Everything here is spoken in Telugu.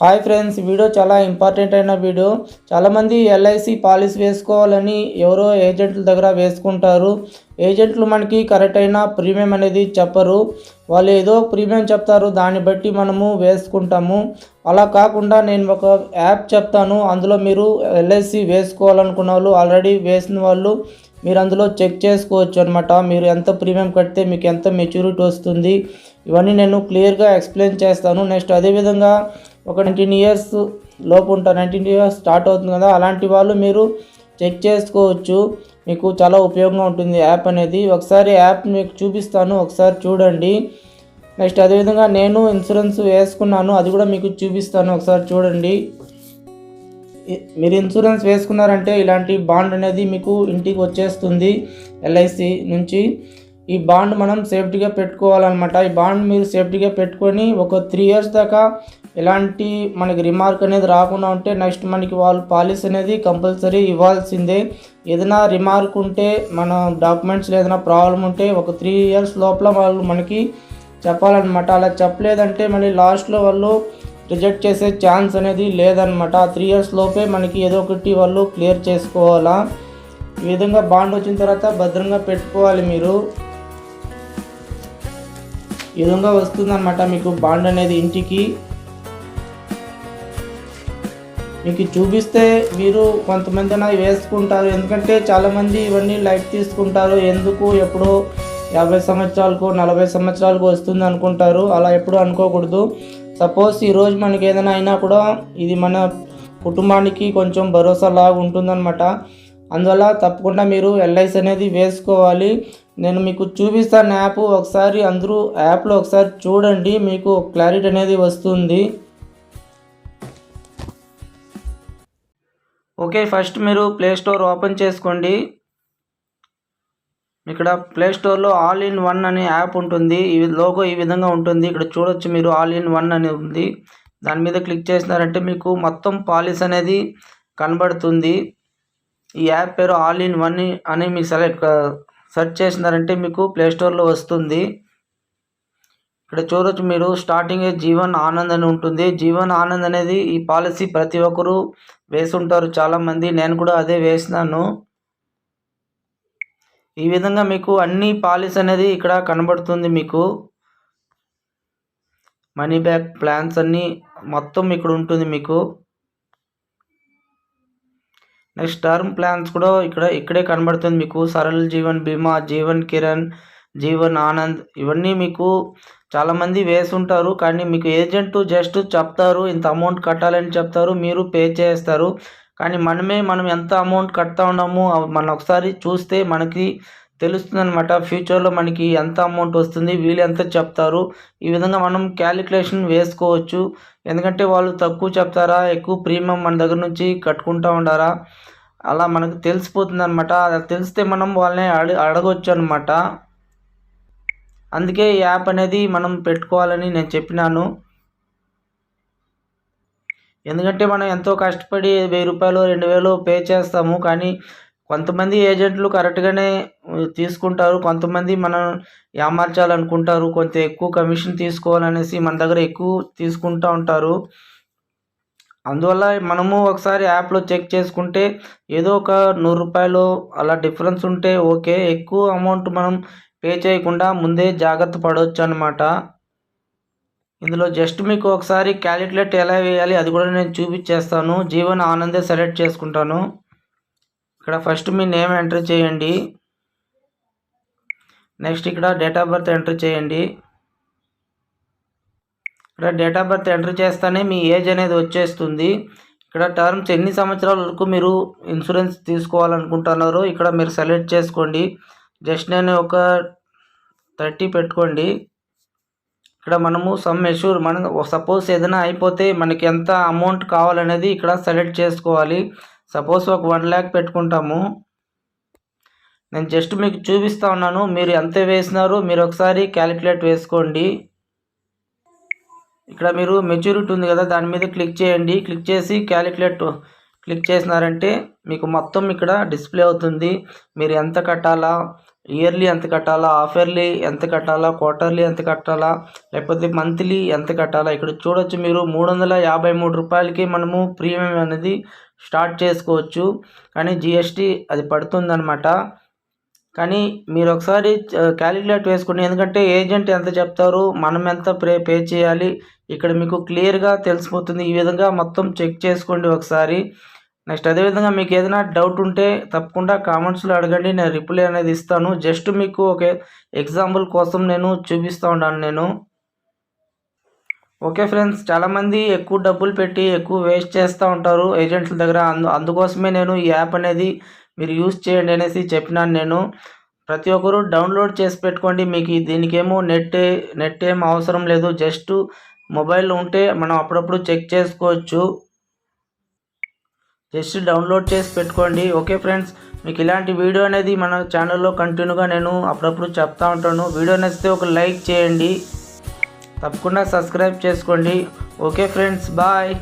హాయ్ ఫ్రెండ్స్ వీడియో చాలా ఇంపార్టెంట్ అయిన వీడియో. చాలామంది ఎల్ఐసి పాలసీ వేసుకోవాలని ఎవరో ఏజెంట్ల దగ్గర వేసుకుంటారు. ఏజెంట్లు మనకి కరెక్ట్ అయిన ప్రీమియం అనేది చెప్పరు. వాళ్ళు ఏదో ప్రీమియం చెప్తారు దాన్ని బట్టి మనము వేసుకుంటాము. అలా కాకుండా నేను ఒక యాప్ చెప్తాను. అందులో మీరు ఎల్ఐసి వేసుకోవాలనుకున్న వాళ్ళు ఆల్రెడీ వేసిన వాళ్ళు మీరు అందులో చెక్ చేసుకోవచ్చు అనమాట మీరు ఎంత ప్రీమియం కడితే మీకు ఎంత మెచ్యూరిటీ వస్తుంది. ఇవన్నీ నేను క్లియర్గా ఎక్స్ప్లెయిన్ చేస్తాను. నెక్స్ట్ అదేవిధంగా ఒక నైన్టీన్ ఇయర్స్ లోపు ఉంటారు నైన్టీన్ ఇయర్స్ స్టార్ట్ అవుతుంది కదా. అలాంటి వాళ్ళు మీరు చెక్ చేసుకోవచ్చు. మీకు చాలా ఉపయోగంగా ఉంటుంది యాప్ అనేది. ఒకసారి యాప్ మీకు చూపిస్తాను. ఒకసారి చూడండి. నెక్స్ట్ అదేవిధంగా నేను ఇన్సూరెన్స్ వేసుకున్నాను. అది కూడా మీకు చూపిస్తాను. ఒకసారి చూడండి. మీరు ఇన్సూరెన్స్ వేసుకున్నారంటే ఇలాంటి బాండ్ అనేది మీకు ఇంటికి వచ్చేస్తుంది. ఎల్ఐసి నుంచి. ఈ బాండ్ మనం సేఫ్టీగా పెట్టుకోవాలన్నమాట. ఈ బాండ్ మీరు సేఫ్టీగా పెట్టుకొని ఒక త్రీ ఇయర్స్ దాకా ఎలాంటి మనకి రిమార్క్ అనేది రాకుండా ఉంటే నెక్స్ట్ మనకి వాళ్ళు పాలసీ అనేది కంపల్సరీ ఇవ్వాల్సిందే. ఏదైనా రిమార్క్ ఉంటే మన డాక్యుమెంట్స్లో ఏదైనా ప్రాబ్లం ఉంటే ఒక త్రీ ఇయర్స్ లోపల వాళ్ళు మనకి చెప్పాలన్నమాట. అలా చెప్పలేదంటే మళ్ళీ లాస్ట్లో వాళ్ళు రిజెక్ట్ చేసే ఛాన్స్ అనేది లేదనమాట ఆ త్రీ ఇయర్స్ లోపే మనకి ఏదో ఒకటి వాళ్ళు క్లియర్ చేసుకోవాలా. ఈ విధంగా బాండ్ వచ్చిన తర్వాత భద్రంగా పెట్టుకోవాలి మీరు. ఈ విధంగా వస్తుందన్నమాట మీకు బాండ్ అనేది ఇంటికి. మీకు చూపిస్తే మీరు కొంతమంది అయినా వేసుకుంటారు. ఎందుకంటే చాలామంది ఇవన్నీ లైట్ తీసుకుంటారు. ఎందుకు? ఎప్పుడో యాభై సంవత్సరాలకు నలభై సంవత్సరాలకు వస్తుంది అనుకుంటారు. అలా ఎప్పుడు అనుకోకూడదు. సపోజ్ ఈరోజు మనకి ఏదైనా అయినా కూడా ఇది మన కుటుంబానికి కొంచెం భరోసా లాగా ఉంటుందన్నమాట. అందువల్ల తప్పకుండా మీరు ఎల్ఐసి అనేది వేసుకోవాలి. నేను మీకు చూపిస్తాను యాప్. ఒకసారి అందరూ యాప్లో ఒకసారి చూడండి. మీకు క్లారిటీ అనేది వస్తుంది. ఓకే ఫస్ట్ మీరు ప్లే స్టోర్ ఓపెన్ చేసుకోండి. ఇక్కడ ప్లే స్టోర్లో ఆల్ ఇన్ వన్ అనే యాప్ ఉంటుంది. ఈ లోగో ఈ విధంగా ఉంటుంది. ఇక్కడ చూడొచ్చు మీరు ఆల్ ఇన్ వన్ అని ఉంది. దాని మీద క్లిక్ చేసినారంటే మీకు మొత్తం పాలసీ అనేది కనబడుతుంది. ఈ యాప్ పేరు ఆల్ ఇన్ వన్ అని మీరు సెలెక్ట్ సెర్చ్ చేసినారంటే మీకు ప్లే స్టోర్లో వస్తుంది. ఇక్కడ చూడొచ్చు మీరు స్టార్టింగ్ జీవన్ ఆనంద్ అని ఉంటుంది. జీవన్ ఆనంద్ అనేది ఈ పాలసీ ప్రతి ఒక్కరూ వేసుంటారు చాలామంది. నేను కూడా అదే వేసినాను. ఈ విధంగా మీకు అన్ని పాలసీ అనేది ఇక్కడ కనబడుతుంది మీకు. మనీ బ్యాక్ ప్లాన్స్ అన్నీ మొత్తం ఇక్కడ ఉంటుంది మీకు. నెక్స్ట్ టర్మ్ ప్లాన్స్ కూడా ఇక్కడ ఇక్కడే కనబడుతుంది మీకు. సరళ జీవన్ బీమా జీవన్ కిరణ్ జీవన్ ఆనంద్. ఇవన్నీ మీకు చాలామంది వేసుంటారు కానీ మీకు ఏజెంట్ జస్ట్ చెప్తారు ఇంత అమౌంట్ కట్టాలని చెప్తారు మీరు పే చేస్తారు. కానీ మనమే మనం ఎంత అమౌంట్ కడతా ఉన్నాము మనం ఒకసారి చూస్తే మనకి తెలుస్తుంది అనమాట ఫ్యూచర్లో మనకి ఎంత అమౌంట్ వస్తుంది వీళ్ళు ఎంత చెప్తారు. ఈ విధంగా మనం క్యాలిక్యులేషన్ వేసుకోవచ్చు. ఎందుకంటే వాళ్ళు తక్కువ చెప్తారా ఎక్కువ ప్రీమియం మన దగ్గర నుంచి కట్టుకుంటా ఉండారా? అలా మనకు తెలిసిపోతుంది అనమాట తెలిస్తే మనం వాళ్ళని అడగ అడగొచ్చు అనమాట అందుకే ఈ యాప్ అనేది మనం పెట్టుకోవాలని నేను చెప్పినాను. ఎందుకంటే మనం ఎంతో కష్టపడి వెయ్యి రూపాయలు రెండు వేలు పే చేస్తాము. కానీ కొంతమంది ఏజెంట్లు కరెక్ట్గానే తీసుకుంటారు. కొంతమంది మనం ఏమార్చాలనుకుంటారు. కొంత ఎక్కువ కమిషన్ తీసుకోవాలనేసి మన దగ్గర ఎక్కువ తీసుకుంటూ ఉంటారు. అందువల్ల మనము ఒకసారి యాప్లో చెక్ చేసుకుంటే ఏదో ఒక నూరు రూపాయలు అలా డిఫరెన్స్ ఉంటే ఓకే. ఎక్కువ అమౌంట్ మనం పే చేయకుండా ముందే జాగ్రత్త పడవచ్చు అనమాట ఇందులో జస్ట్ మీకు ఒకసారి క్యాలిక్యులేట్ ఎలా వేయాలి అది కూడా నేను చూపించేస్తాను. జీవన్ ఆనందే సెలెక్ట్ చేసుకుంటాను. ఇక్కడ ఫస్ట్ మీ నేమ్ ఎంటర్ చేయండి. నెక్స్ట్ ఇక్కడ డేట్ ఆఫ్ బర్త్ ఎంటర్ చేయండి. ఇక్కడ డేట్ ఆఫ్ బర్త్ ఎంటర్ చేస్తేనే మీ ఏజ్ అనేది వచ్చేస్తుంది. ఇక్కడ టర్మ్స్ ఎన్ని సంవత్సరాల వరకు మీరు ఇన్సూరెన్స్ తీసుకోవాలనుకుంటున్నారో ఇక్కడ మీరు సెలెక్ట్ చేసుకోండి. జస్ట్ నేను ఒక థర్టీ పెట్టుకోండి. ఇక్కడ మనము సమ్ మెషూర్ మనం సపోజ్ ఏదైనా అయిపోతే మనకి ఎంత అమౌంట్ కావాలనేది ఇక్కడ సెలెక్ట్ చేసుకోవాలి. సపోజ్ ఒక వన్ ల్యాక్ పెట్టుకుంటాము. నేను జస్ట్ మీకు చూపిస్తా ఉన్నాను. మీరు ఎంత వేసినారో మీరు ఒకసారి క్యాలిక్యులేట్ వేసుకోండి. ఇక్కడ మీరు మెచ్యూరిటీ ఉంది కదా దాని మీద క్లిక్ చేయండి. క్లిక్ చేసి క్యాలిక్యులేట్ క్లిక్ చేసినారంటే మీకు మొత్తం ఇక్కడ డిస్ప్లే అవుతుంది. మీరు ఎంత కట్టాలా? ఇయర్లీ ఎంత కట్టాలా? హాఫ్ ఇయర్లీ ఎంత కట్టాలా? క్వార్టర్లీ ఎంత కట్టాలా? లేకపోతే మంత్లీ ఎంత కట్టాలా? ఇక్కడ చూడొచ్చు మీరు మూడు వందల యాభై మూడు రూపాయలకి మనము ప్రీమియం అనేది స్టార్ట్ చేసుకోవచ్చు. కానీ జిఎస్టీ అది పడుతుందన్నమాట. కానీ మీరు ఒకసారి క్యాలిక్యులేట్ వేసుకోండి. ఎందుకంటే ఏజెంట్ ఎంత చెప్తారు? మనం ఎంత పే పే చేయాలి? ఇక్కడ మీకు క్లియర్గా తెలిసిపోతుంది. ఈ విధంగా మొత్తం చెక్ చేసుకోండి ఒకసారి. నెక్స్ట్ అదేవిధంగా మీకు ఏదైనా డౌట్ ఉంటే తప్పకుండా కామెంట్స్లో అడగండి. నేను రిప్లై అనేది ఇస్తాను. జస్ట్ మీకు ఒక ఎగ్జాంపుల్ కోసం నేను చూపిస్తూ ఉన్నాను నేను. ఓకే ఫ్రెండ్స్ చాలామంది ఎక్కువ డబ్బులు పెట్టి ఎక్కువ వేస్ట్ చేస్తూ ఉంటారు ఏజెంట్ల దగ్గర. అందు అందుకోసమే నేను ఈ యాప్ అనేది మీరు యూస్ చేయండి అనేసి చెప్పినాను నేను. ప్రతి ఒక్కరూ డౌన్లోడ్ చేసి పెట్టుకోండి. మీకు దీనికేమో నెట్ నెట్ ఏం అవసరం లేదు. జస్ట్ మొబైల్ ఉంటే మనం అప్పుడప్పుడు చెక్ చేసుకోవచ్చు. జస్ట్ డౌన్లోడ్ చేసి పెట్టుకోండి. ఓకే ఫ్రెండ్స్ మీకు ఇలాంటి వీడియో అనేది మన ఛానల్లో కంటిన్యూగా నేను అప్పుడప్పుడు చెప్తా ఉంటాను. వీడియో నచ్చితే ఒక లైక్ చేయండి. తప్పకుండా సబ్స్క్రైబ్ చేసుకోండి. Okay friends bye.